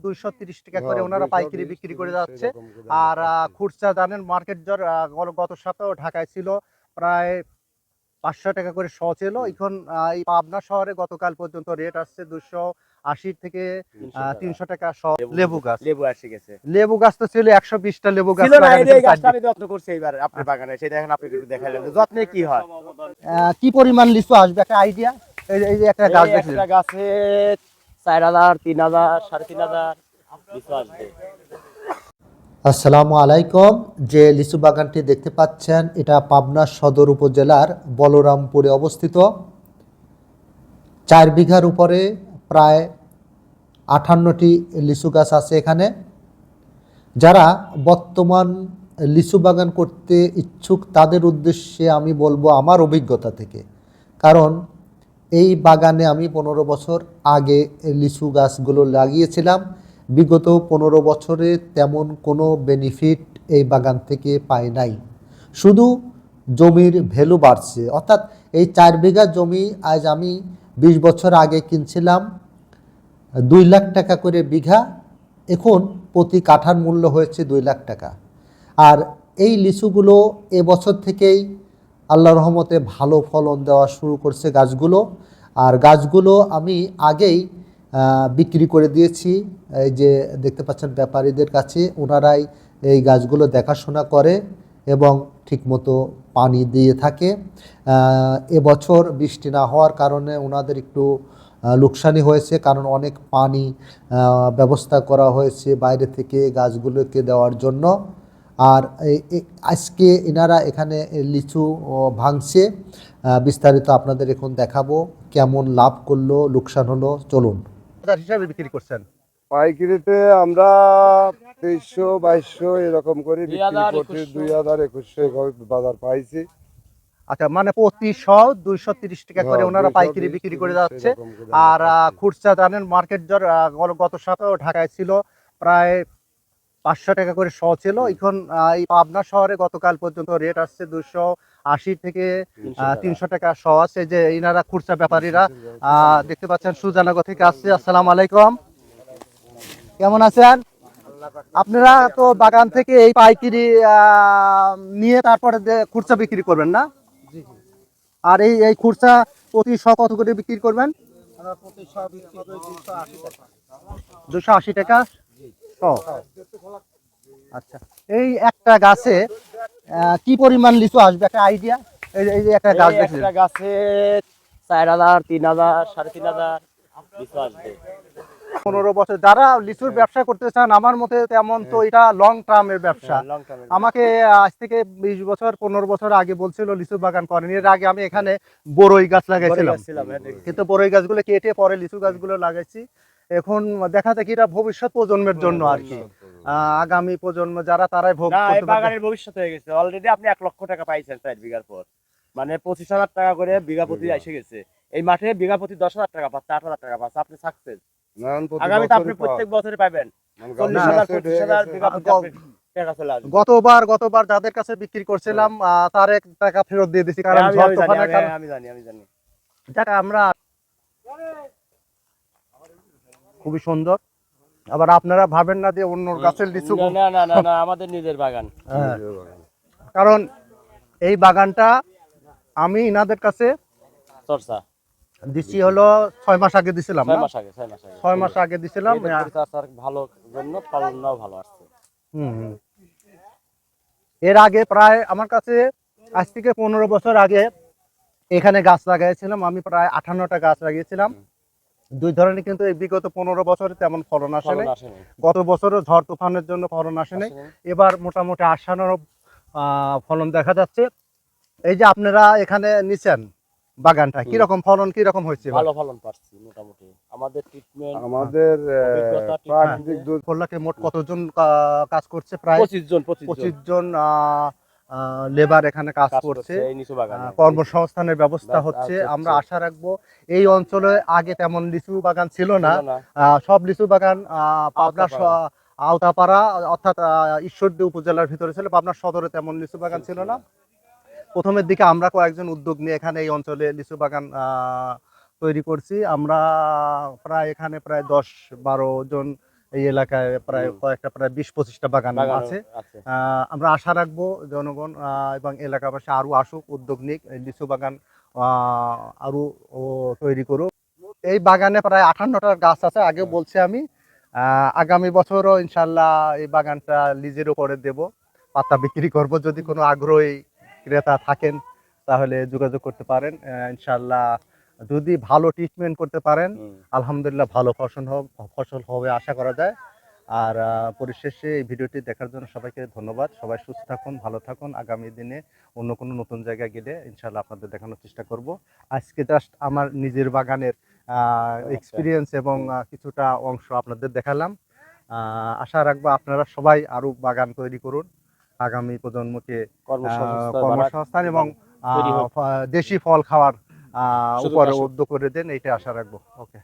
দুইশো তিরিশ টাকা করে ওনারা পাইকারি বিক্রি করে যাচ্ছে। আর খুচরা জানেন মার্কেট দর গত- সপ্তাহ ঢাকায় ছিল প্রায় পাঁচশো টাকা করে শ ছিল। এখন এই পাবনা শহরে গতকাল পর্যন্ত রেট আসছে দুশো আশি থেকে তিনশো টাকা। শ লেবু গাছ। লেবু আসে গেছে। লেবু গাছ তো ছিল একশো বিশটা লেবু গাছ আমি যত্ন করছি এইবার আপনার বাগানে সেটা এখন আপনাকে একটু দেখাইলাম যত্নে কি হয়? আহ, কি পরিমাণ লিচু আসবে? একটা আইডিয়া এই যে একটা গাছ গাছে চার হাজার, তিন হাজার, সাড়ে তিন হাজার লিচু আসবে আসসালামু আলাইকুম। যে লিচু বাগানটি দেখতে পাচ্ছেন, এটা পাবনা সদর উপজেলার বলরামপুরে অবস্থিত। চার বিঘার উপরে প্রায় আঠান্নটি লিচু গাছ আছে এখানে। যারা বর্তমান লিচু বাগান করতে ইচ্ছুক, তাদের উদ্দেশ্যে আমি বলব আমার অভিজ্ঞতা থেকে। কারণ এই বাগানে আমি পনেরো বছর আগে লিচু গাছগুলো লাগিয়েছিলাম। বিগত পনেরো বছরে তেমন কোনো বেনিফিট এই বাগান থেকে পাই নাই। শুধু জমির ভ্যালু বাড়ছে। অর্থাৎ এই চার বিঘা জমি আজ আমি বিশ বছর আগে কিনছিলাম, দুই লাখ টাকা করে বিঘা। এখন প্রতি কাঠার মূল্য হয়েছে দুই লাখ টাকা। আর এই লিচুগুলো এবছর থেকেই আল্লাহ রহমতে ভালো ফলন দেওয়া শুরু করছে গাছগুলো। আর গাছগুলো আমি আগেই বিক্রি করে দিয়েছি। এই যে দেখতে পাচ্ছেন ব্যাপারীদের কাছে ওনারাই এই গাছগুলো দেখাশোনা করে এবং ঠিকমতো পানি দিয়ে থাকে। এবছর বৃষ্টি না হওয়ার কারণে ওনাদের একটু লোকসানি হয়েছে কারণ অনেক পানি ব্যবস্থা করা হয়েছে বাইরে থেকে গাছগুলোকে দেওয়ার জন্য। আর আজকে এনারা এখানে লিচু ভাঙছে। আহ, বিস্তারিত আপনাদের এখন দেখাবো কেমন লাভ করল লোকসান হলো চলুন। হিসাবে বিক্রি করছেন? পাইকারিতে আমরা তেইশশো বাইশশো এরকম করে দুই বিক্রি হাজার, করছি একুশশো। দুই হাজার একুশশো বাজার পাইছি। আচ্ছা মানে প্রতি শ দুইশো তিরিশ টাকা করে হ্যাঁ, ওনারা 220, পাইকারি বিক্রি করে যাচ্ছে। আর। খুচরা জানেন মার্কেট দর গত সপ্তাহ ঢাকায় ছিল প্রায় পাঁচশো টাকা করে শ ছিল। এখন এই পাবনা শহরে গতকাল পর্যন্ত রেট আসছে দুশো আশি থেকে তিনশো টাকা। শ আছে। যে ইনারা খুচরা ব্যাপারীরা দেখতে পাচ্ছেন সুজানগর থেকে আসছে। আসসালাম আলাইকুম। কেমন আছেন? আপনারা তো বাগান থেকে এই পাইকিরি আহ, নিয়ে তারপরে খুচরা বিক্রি করবেন না? আর এই এই খুচরা প্রতি শ কত করে বিক্রি করবেন? দুশো আশি টাকা। আচ্ছা। এই একটা গাছে কি পরিমাণ লিচু আসবে? একটা আইডিয়া এই যে- একটা গাছ দেখছি একটা গাছে চার হাজার তিন হাজার সাড়ে তিন হাজার লিচু আসবে। পনেরো বছর। যারা লিচুর ব্যবসা করতে চান আমার মতে তেমন তো এটা লং টার্মের ব্যবসা। আমাকে আজ থেকে বিশ বছর পনেরো বছর আগে বলছিল লিচু বাগান করেন। এর আগে আমি এখানে বড়ই গাছ লাগাইছিলাম। কিন্তু বড়ই গাছগুলো কেটে পরে লিচু গাছগুলো লাগাইছি। এখন দেখা যায় এটা ভবিষ্যৎ প্রজন্মের জন্য আর কি। আহ, আগামী প্রজন্ম যারা তারাই ভোগ না করতে পারবে। বাগানের ভবিষ্যৎ হয়ে গেছে। অলরেডি আপনি এক লক্ষ টাকা পাইছেন চার বিঘার পর। মানে পঁচিশ হাজার টাকা করে বিঘা প্রতি এসে গেছে। এই মাঠে বিঘা প্রতি দশ হাজার টাকা পাচ্ছে আট হাজার টাকা পাচ্ছে। আপনি সাকসেস আগামীতে আপনি প্রত্যেক বছরে পাবেন। মানে চল্লিশ হাজার পঁচিশ হয়ে হাজার। বিঘা প্রতি গতবার গতবার যাদের কাছে বিক্রি করছিলাম তার এক টাকা ফেরত দিয়ে দিছি কারণ আমি- জানি, আমি- আমি জানি আমি জানি। যাক আমরা খুবই সুন্দর। আবার আপনারা ভাবেন না যে অন্য গাছের লিচু না না না না আমাদের নিজের বাগান। হ্যাঁ। কারণ এই বাগানটা আমি ইনাদের কাছে চর্চা। দিছি হলো ছয় মাস আগে দিছিলাম ছয় মাস আগে ছয় মাস আগে। দিছিলাম ভালো জন্য ফলনটাও ভালো আসছে। হুম। এর আগে প্রায় আমার কাছে আজ থেকে পনেরো বছর আগে এখানে গাছ লাগাইছিলাম আমি প্রায় আঠান্নটা গাছ লাগিয়েছিলাম। দুই ধরনের কিন্তু এই বিগত পনেরো বছরে তেমন ফলন আসে। আসেনি গত বছরও ঝড় তুফানের জন্য ফলন আসে নাই। আসেনি। এবার মোটামুটি আহ, ফলন দেখা যাচ্ছে। এই যে আপনারা এখানে নিছেন বাগানটা কীরকম ফলন কীরকম হয়েছে ভালো ফলন পাচ্ছি মোটামুটি। আমাদের ট্রিটমেন্ট আমাদের আহ, প্রাকৃতিক দুধ মোট কতজন কা- কাজ করছে প্রায়? পঁচিশ জন পঁচিশ পঁচিশ জন জন লেবার এখানে কাজ করছে। কর্মসংস্থানের ব্যবস্থা হচ্ছে। হচ্ছে। আমরা আশা রাখব এই অঞ্চলে আগে তেমন লিচু বাগান ছিল না। সব লিচু বাগান পাবনা আওতাপাড়া। অর্থাৎ ঈশ্বরদী উপজেলার ভিতরে ছিল পাবনা সদরে তেমন লিচু বাগান ছিল না। প্রথমের দিকে আমরা কয়েকজন উদ্যোগ নিয়ে এখানে এই অঞ্চলে লিচু বাগান আহ, তৈরি করছি। আমরা প্রায় এখানে প্রায় দশ বারো জন এই এলাকায় প্রায় কয়েকটা প্রায় বিশ পঁচিশটা বাগান আছে। আমরা আশা রাখব জনগণ এবং এলাকাবাসী আরও আসুক উদ্যোগ নিক লিচু বাগান আহ, আরও তৈরি করুক। এই বাগানে প্রায় আঠান্নটা গাছ আছে আগেও বলছি আমি। আহ, আগামী বছরও ইনশাল্লাহ এই বাগানটা লিজের উপরে দেব পাতা বিক্রি করব। যদি কোনো আগ্রহী ক্রেতা থাকেন তাহলে যোগাযোগ করতে পারেন। ইনশাল্লাহ যদি ভালো ট্রিটমেন্ট করতে পারেন আলহামদুলিল্লাহ ভালো ফসল ফসল হবে আশা করা যায়। আর পরিশেষে এই ভিডিওটি দেখার জন্য সবাইকে ধন্যবাদ। সবাই সুস্থ থাকুন ভালো থাকুন। আগামী দিনে অন্য কোনো নতুন জায়গায় গেলে ইনশাল্লাহ আপনাদের দেখানোর চেষ্টা করব। আজকে জাস্ট আমার নিজের বাগানের এক্সপিরিয়েন্স এবং কিছুটা অংশ আপনাদের দেখালাম। আশা রাখব আপনারা সবাই আরও বাগান তৈরি করুন। আগামী প্রজন্মকে কর্মসংস্থান এবং দেশি ফল খাওয়ার উপরে। উদ্যোগ করে দেন এইটা আশা রাখব ওকে